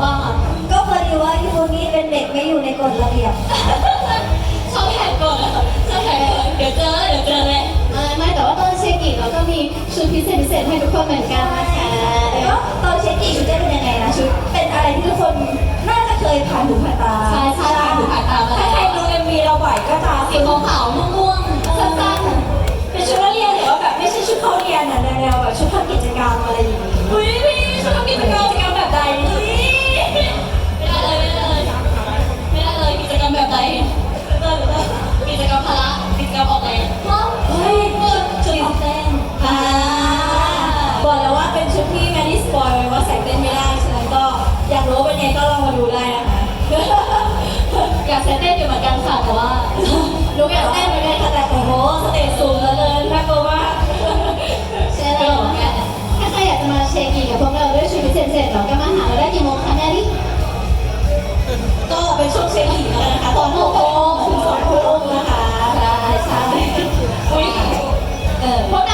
เรียนมาแบบเขาบ้างอะก็พอดีว่ายูนี่เป็นเด็กไม่อยู่ในกฎระเบียบ ชอบแหกกฎอะชอบแหกกฎเดี๋ยวเจอเดี๋ยวเจอเลยไม่ไม่แต่ว่าตอนเช็คอินเราก็มีชุดพิเศษพิเศษให้ทุกคนเหมือนกันนะคะแล้วตอนเช็คอินชุดจะเป็นยังไงนะชุดเป็นอะไรที่ทุกคนน่าจะเคยผ่านหูผ่านตาใช่ใช่ผ่านหูผ่านตามาถ้าแล้วใครดูเอ็มวีเราบ่อยก็จะสีขาวๆม่วงๆสั้นๆเป็นชุดนักเรียนหรือว่าแบบไม่ใช่ชุดเข้าเรียนอะแนวๆแบบชุดทำกิจกรรมอะไรอย่างงี้ อุ้ยพี่ชุดทำกิจกรรม รู้อยากเต้นเหมือนกันค่ะแต่โอ้โหสเตจสูงเหลือเกินน่ากลัวมากใช่แล้วถ้าใครอยากจะมาเช็คอินกับพวกเราด้วยชุดพิเศษพิเศษเราก็มาหาเราได้กี่โมงคะแม่ลิก็เป็นช่วงเช็คอินแล้วนะคะตอนหกโมงถึงสองทุ่มนะคะใช่ใช่อุ้ยเออพวกนายรู้พ